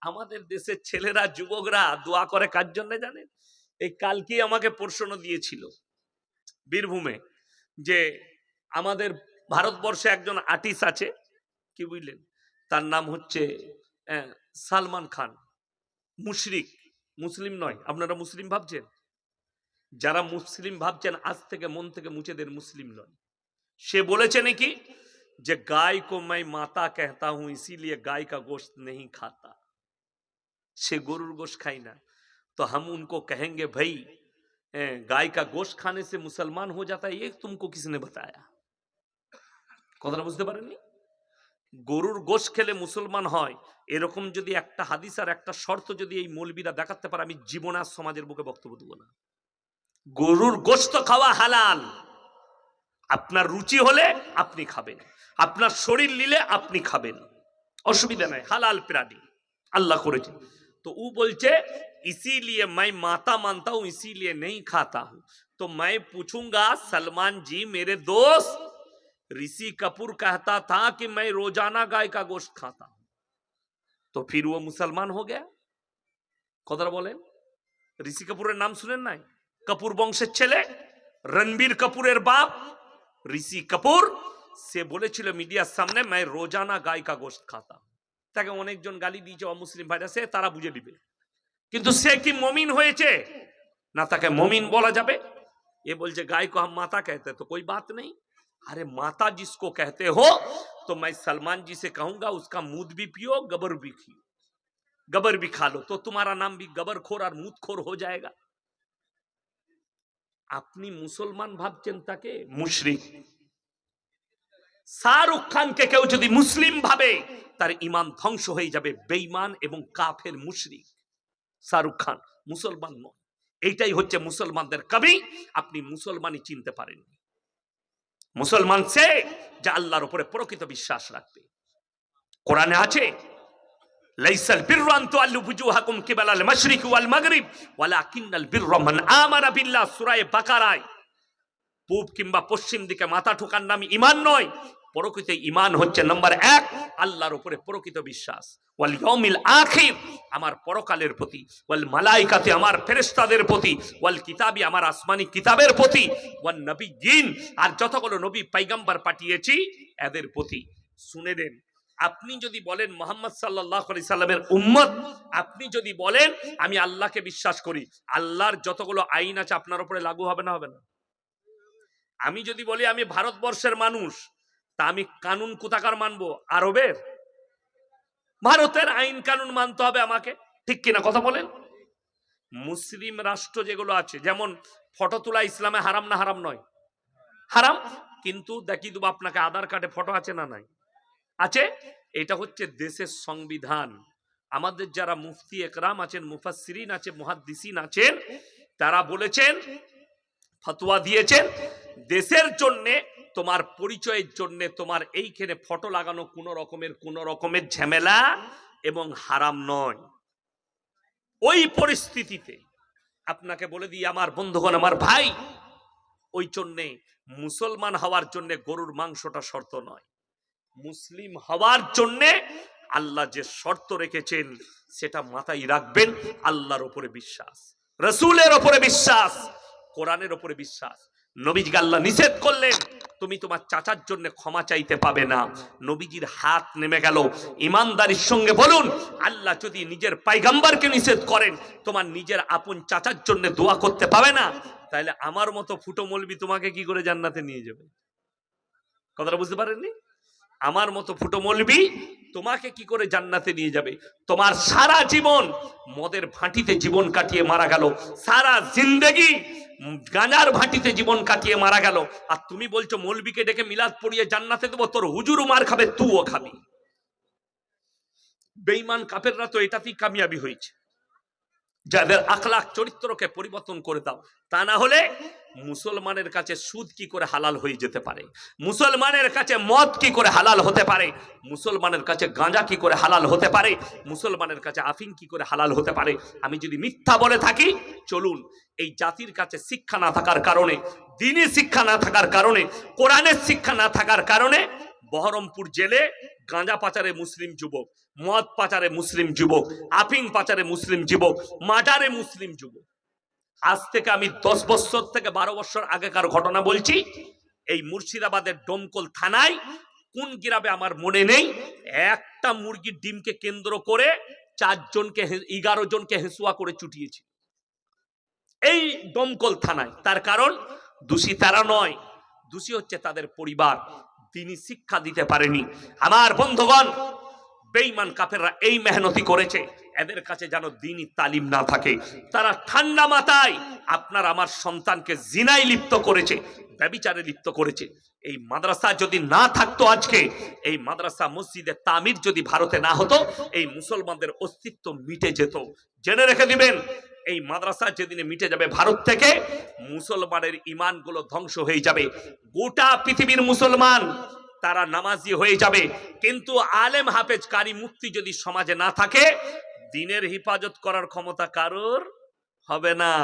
আমাদের দেশের ছেলেরা, যুবকরা দোয়া করে কার জন্য জানেন? এই কালকে আমাকে প্রশ্ন দিয়েছিল বীরভূমে যে আমাদের ভারতবর্ষে একজন আর্টিস্ট আছে, কি বুঝলেন? তার নাম হচ্ছে সালমান খান। মুশরিক, মুসলিম নয়, আপনারা মুসলিম ভাবছেন? যারা মুসলিম ভাবছেন, আজ থেকে মন থেকে মুছে দেন মুসলিম নয়। সে বলেছে নাকি যে গায় কো মাই মাতা কেহতা হুঁ, ইসিলিয়ে গায় কা গোশত নেই খাতা। से गरुर गोश्त खाई ना तो हम उनको कहेंगे भाई ए, गाय का गोश्त खाने से मुसलमान हो जाता है ये तुमको किसने बताया কথাটা বুঝতে পারেননি গরুর গোশ খেলে মুসলমান হয় এরকম যদি একটা হাদিস আর একটা শর্ত যদি এই মৌলবীরা দেখাতে পারে আমি জীবন আর সমাজের বুকে বক্তব্য দেবো না গরুর গোস্ত খাওয়া হালাল আপনার রুচি হলে আপনি খাবেন আপনার শরীর নিলে আপনি খাবেন অসুবিধা নাই হালাল প্রাণী আল্লাহ করেছে तो वो बोलचे, इसीलिए मैं माता मानता हूँ, इसीलिए नहीं खाता हूँ। तो मैं पूछूँगा, सलमान जी, मेरे दोस्त, ऋषि कपूर कहता था कि मैं रोज़ाना गाय का गोश्त खाता हूँ। तो फिर वो मुसलमान हो गया। कदर बोले कपूर नाम सुने ना कपूर কাপুর चले, रणबीर कपूर बाप, ऋषि कपूर? से बोले বলেছিল मीडिया सामने, मैं रोज़ाना गाय का गोश्त खाता हूँ। তাকে অনেকজন গালি দিয়েছে অমুসলিম ভাইরা, সে তারা বুঝে নিবে। কিন্তু সে কি মমিন হয়েছে? না, তাকে মমিন বলা যাবে। ये बोल गाय কো हम माता कहते तो कोई बात नहीं अरे माता जिसको कहते हो तो मैं सलमान जी से कहूँगा उसका मूद भी पियो गबर भी खियो गबर भी खा लो तो तुम्हारा नाम भी गबर खोर और मुदखोर हो जाएगा अपनी मुसलमान भाव चिंता के मुशरिक শাহরুখ খানকে কেউ যদি মুসলিম ভাবে, তার ইমান ধ্বংস হয়ে যাবে বেঈমান এবং কাফের মুশরিক। শাহরুখ খান মুসলমান নয়। এইটাই হচ্ছে মুসলমানদের কবি। আপনি মুসলমানই চিনতে পারেননি মুসলমান সে যা আল্লাহর উপরে প্রকৃত বিশ্বাস রাখবে। কোরআনে আছে, লাইসাল বিররু আন তুআল্লু বুজুহাকুম কিবালাল মাশরিক ওয়াল মাগরিব, ওয়ালাকিন্নাল বিররা আমানা বিল্লাহ সূরা বাকারায়। পূব কিংবা পশ্চিম দিকে মাথা ঠোকার নাম ইমান নয়। প্রকৃত ইমান হচ্ছে নম্বর এক, আল্লাহর উপরে প্রকৃত বিশ্বাস। ওয়াল ইয়াউমিল আখির, আমার পরকালের প্রতি। ওয়াল মালাইকাতে, আমার ফেরেশতাদের প্রতি। ওয়াল কিতাবি, আমার আসমানি কিতাবের প্রতি। ওয়ান নবিয়্যিন, আর যতগুলো নবী পয়গম্বর পাঠিয়েছি, এদের প্রতি। শুনে দেন আপনি যদি বলেন মোহাম্মদ সাল্লাহ আলি সাল্লামের উম্মত, আপনি যদি বলেন, আমি আল্লাহকে বিশ্বাস করি, আল্লাহর যতগুলো আইন আছে আপনার উপরে লাগু হবে না হবে না। আমি যদি বলি, আমি ভারতবর্ষের মানুষ তা আমি কানুন কোথাকার মানবো? আরবের? ভারতের আইন কানুন মানতে হবে আমাকে। ঠিক কিনা কথা বলেন? মুসলিম রাষ্ট্র যেগুলো আছে, যেমন ফটো তোলা ইসলামে হারাম না হারাম নয়। হারাম? কিন্তু দেখি দেবো আপনাকে আধার কার্ডে ফটো আছে না নাই? আছে? এটা হচ্ছে দেশের সংবিধান। আমাদের যারা মুফতি একরাম আছেন, মুফাসসিরিন আছে, মুহাদ্দিসিন আছেন, তারা বলেছেন, ফতোয়া দিয়েছেন, দেশের জন্যে তোমার পরিচয়ের জন্য তোমার এইখানে ফটো লাগানো কোনো রকমের কোনো রকমের ঝামেলা এবং হারাম নয়। ওই পরিস্থিতিতে আপনাকে বলে দিই, আমার বন্ধুগণ, আমার ভাই, ওই জন্যে মুসলমান হওয়ার জন্য গরুর মাংসটা শর্ত নয়। মুসলিম হওয়ার জন্যে আল্লাহ যে শর্ত রেখেছেন, সেটা মাথায় রাখবেন, আল্লাহর উপরে বিশ্বাস, রসুলের ওপরে বিশ্বাস, কোরআনের ওপরে বিশ্বাস। নবীজ আল্লাহ নিষেধ করলেন তুমি তোমার চাচার জন্য ক্ষমা চাইতে পাবে না। নবীজির হাত নেমে গেল। ইমানদারির সঙ্গে বলুন, আল্লাহ যদি নিজের পাইগাম্বারকে নিষেধ করেন, তোমার নিজের আপন চাচার জন্য দোয়া করতে পাবে না? তাহলে আমার মতো ফুটো মলবি তোমাকে কি করে জান্নাতে নিয়ে যাবে? কথাটা বুঝতে পারেননি? আমার মতো ফুটো মলবি তোমাকে কি করে জান্নাতে নিয়ে যাবে? তোমার সারা জীবন মদের ভাঁটিতে জীবন কাটিয়ে মারা গেল। সারা জিন্দেগি গাঁজার ভাঁটিতে জীবন কাটিয়ে মারা গেল। আর তুমি বলছো, মলবিকে ডেকে মিলাদ পড়িয়ে জান্নাতে দেবো, তোর হুজুরও মার খাবে তুও খাবি। বেঈমান কাপেররা তো এটাতেই কামিয়াবি হয়েছে। যাদের আখলাখ চরিত্রকে পরিবর্তন করে দাও, তা না হলে মুসলমানের কাছে সুদ কি করে হালাল হয়ে যেতে পারে? মুসলমানের কাছে মদ কি করে হালাল হতে পারে? মুসলমানের কাছে গাঁজা কি করে হালাল হতে পারে? মুসলমানের কাছে আফিং কি করে হালাল হতে পারে? আমি যদি মিথ্যা বলে থাকি, চলুন, এই জাতির কাছে শিক্ষা না থাকার কারণে, দিনে শিক্ষা না থাকার কারণে, কোরআনের শিক্ষা না থাকার কারণে বহরমপুর জেলে গাঁজা পাচারে মুসলিম যুবক, মদ পাচারে মুসলিম যুবক আফিং পাচারে মুসলিম যুবক মাজারে মুসলিম যুবক। আজ থেকে আমি দশ বছর থেকে বারো বছর আগেকার ঘটনা বলছি, এই মুর্শিদাবাদের ডোমকল থানায় কোন গ্রামে আমার মনে নেই, একটা মুরগির ডিমকে কেন্দ্র করে চারজনকে এগারো জনকে হেসুয়া করে চুটিয়েছে। এই ডোমকল থানায়, তার কারণ দোষী তারা নয়, দোষী হচ্ছে তাদের পরিবার। তিনি শিক্ষা দিতে পারেনি। আমার বন্ধুগণ বেঈমান কাফেররা এই মেহনতি করেছে। এদের কাছে যেন দিনই তালিম না থাকে। তারা ঠান্ডা মাথায় আপনার আমার সন্তানকে জিনায় লিপ্ত করেছে, ব্যবিচারে লিপ্ত করেছে। এই মাদ্রাসা যদি না থাকতো আজকে, এই মাদ্রাসা মসজিদে তামির যদি ভারতে না হতো, এই মুসলমানদের অস্তিত্ব মিটে যেত। জেনে রেখে দিবেন, এই মাদ্রাসা যেদিনে মিটে যাবে ভারত থেকে, মুসলমানের ইমানগুলো ধ্বংস হয়ে যাবে। গোটা পৃথিবীর মুসলমান তারা নামাজি হয়ে যাবে। কিন্তু আলেম হাফেজ কারি মুক্তি যদি সমাজে না থাকে দিনের হিফাজত করার ক্ষমতা কারোর হবে না।